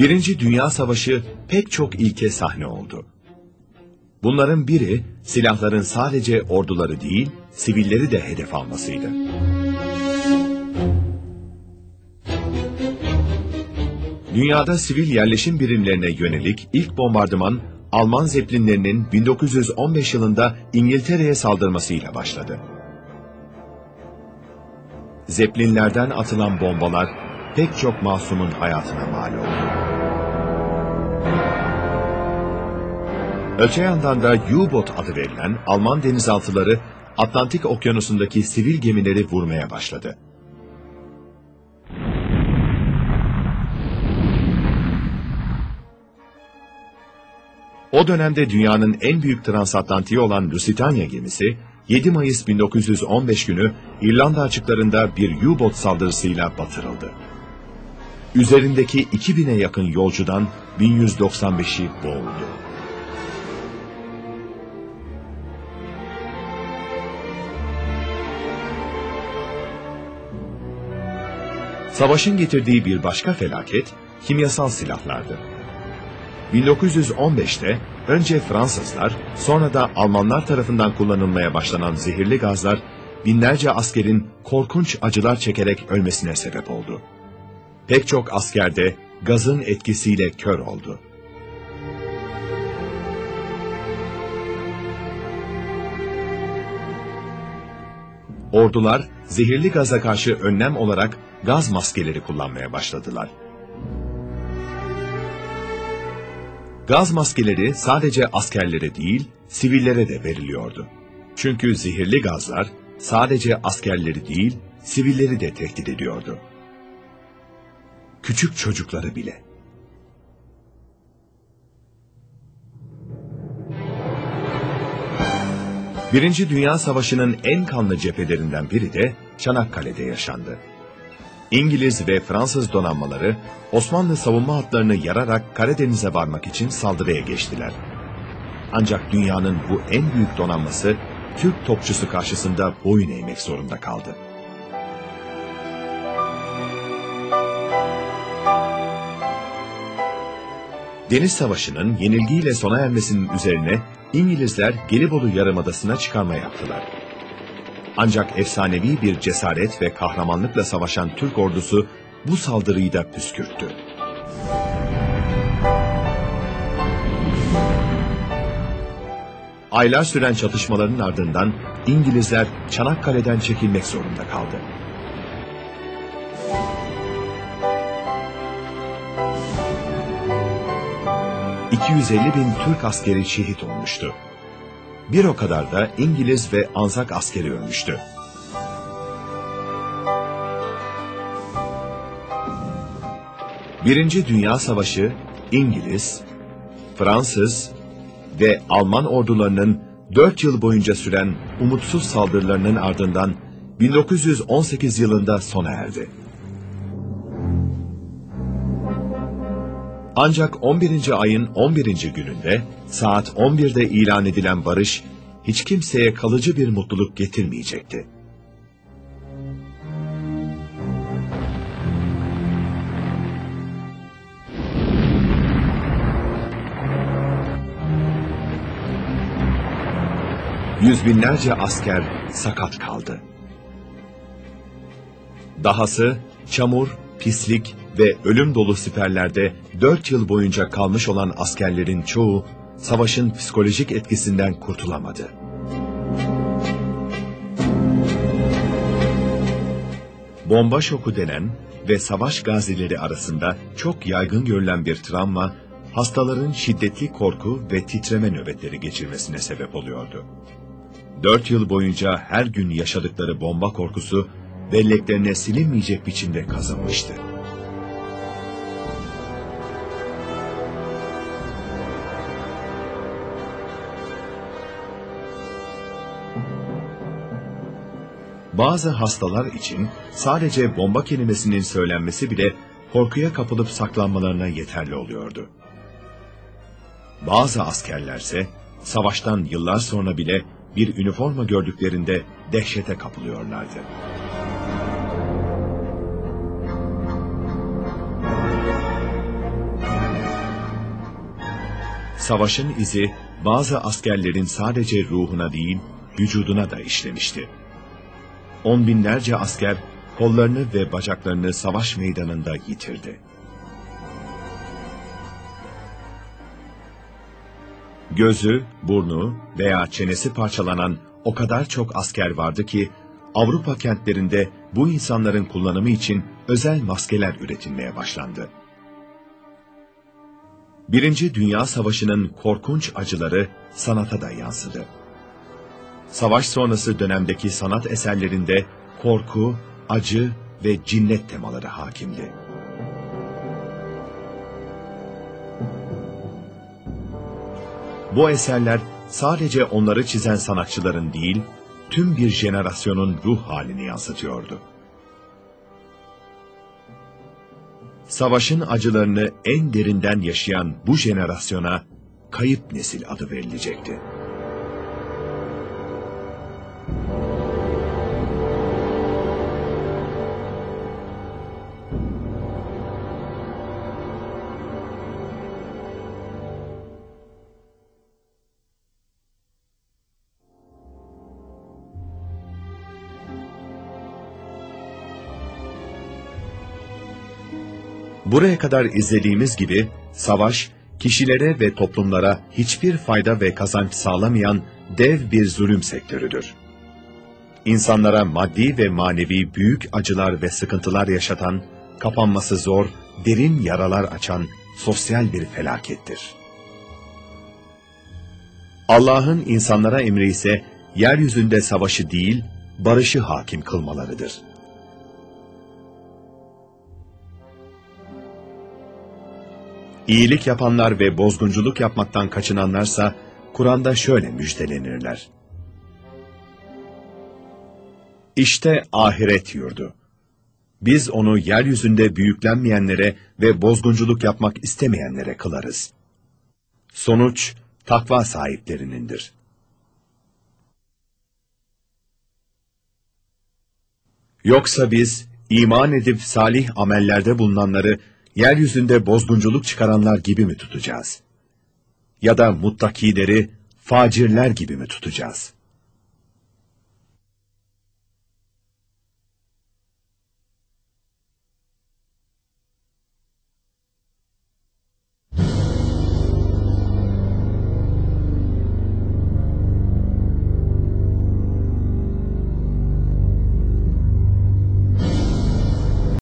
Birinci Dünya Savaşı pek çok ilke sahne oldu. Bunların biri silahların sadece orduları değil, sivilleri de hedef almasıydı. Dünyada sivil yerleşim birimlerine yönelik ilk bombardıman Alman zeplinlerinin 1915 yılında İngiltere'ye saldırmasıyla başladı. Zeplinlerden atılan bombalar pek çok masumun hayatına mal oldu. Öte yandan da U-Boat adı verilen Alman denizaltıları Atlantik Okyanusu'ndaki sivil gemileri vurmaya başladı. O dönemde dünyanın en büyük transatlantiği olan Lusitania gemisi 7 Mayıs 1915 günü İrlanda açıklarında bir U-Boat saldırısıyla batırıldı. Üzerindeki 2000'e yakın yolcudan 1195'i boğuldu. Savaşın getirdiği bir başka felaket kimyasal silahlardı. 1915'te önce Fransızlar sonra da Almanlar tarafından kullanılmaya başlanan zehirli gazlar binlerce askerin korkunç acılar çekerek ölmesine sebep oldu. Pek çok askerde gazın etkisiyle kör oldu. Ordular zehirli gaza karşı önlem olarak gaz maskeleri kullanmaya başladılar. Gaz maskeleri sadece askerlere değil, sivillere de veriliyordu. Çünkü zehirli gazlar sadece askerleri değil, sivilleri de tehdit ediyordu. Küçük çocukları bile. Birinci Dünya Savaşı'nın en kanlı cephelerinden biri de Çanakkale'de yaşandı. İngiliz ve Fransız donanmaları Osmanlı savunma hatlarını yararak Karadeniz'e varmak için saldırıya geçtiler. Ancak dünyanın bu en büyük donanması Türk topçusu karşısında boyun eğmek zorunda kaldı. Deniz Savaşı'nın yenilgiyle sona ermesinin üzerine İngilizler Gelibolu Yarımadası'na çıkarma yaptılar. Ancak efsanevi bir cesaret ve kahramanlıkla savaşan Türk ordusu bu saldırıyı da püskürttü. Aylar süren çatışmaların ardından İngilizler Çanakkale'den çekilmek zorunda kaldı. ...250 bin Türk askeri şehit olmuştu. Bir o kadar da İngiliz ve Anzak askeri ölmüştü. Birinci Dünya Savaşı İngiliz, Fransız ve Alman ordularının dört yıl boyunca süren umutsuz saldırılarının ardından 1918 yılında sona erdi. Ancak 11. ayın 11. gününde saat 11'de ilan edilen barış hiç kimseye kalıcı bir mutluluk getirmeyecekti. Yüz binlerce asker sakat kaldı. Dahası çamur, pislik ve ölüm dolu siperlerde dört yıl boyunca kalmış olan askerlerin çoğu savaşın psikolojik etkisinden kurtulamadı. Bomba şoku denen ve savaş gazileri arasında çok yaygın görülen bir travma, hastaların şiddetli korku ve titreme nöbetleri geçirmesine sebep oluyordu. Dört yıl boyunca her gün yaşadıkları bomba korkusu, belleklerine silinmeyecek biçimde kazınmıştı. Bazı hastalar için sadece bomba kelimesinin söylenmesi bile korkuya kapılıp saklanmalarına yeterli oluyordu. Bazı askerlerse savaştan yıllar sonra bile bir üniforma gördüklerinde dehşete kapılıyorlardı. Savaşın izi bazı askerlerin sadece ruhuna değil, vücuduna da işlemişti. On binlerce asker kollarını ve bacaklarını savaş meydanında yitirdi. Gözü, burnu veya çenesi parçalanan o kadar çok asker vardı ki, Avrupa kentlerinde bu insanların kullanımı için özel maskeler üretilmeye başlandı. Birinci Dünya Savaşı'nın korkunç acıları sanata da yansıdı. Savaş sonrası dönemdeki sanat eserlerinde korku, acı ve cinnet temaları hakimdi. Bu eserler sadece onları çizen sanatçıların değil, tüm bir jenerasyonun ruh halini yansıtıyordu. Savaşın acılarını en derinden yaşayan bu jenerasyona kayıp nesil adı verilecekti. Buraya kadar izlediğimiz gibi savaş kişilere ve toplumlara hiçbir fayda ve kazanç sağlamayan dev bir zulüm sektörüdür. İnsanlara maddi ve manevi büyük acılar ve sıkıntılar yaşatan, kapanması zor, derin yaralar açan sosyal bir felakettir. Allah'ın insanlara emri ise yeryüzünde savaşı değil, barışı hakim kılmalarıdır. İyilik yapanlar ve bozgunculuk yapmaktan kaçınanlarsa Kur'an'da şöyle müjdelenirler. İşte ahiret yurdu. Biz onu yeryüzünde büyüklenmeyenlere ve bozgunculuk yapmak istemeyenlere kılarız. Sonuç takva sahiplerinindir. Yoksa biz iman edip salih amellerde bulunanları yeryüzünde bozgunculuk çıkaranlar gibi mi tutacağız? Ya da muttakileri facirler gibi mi tutacağız?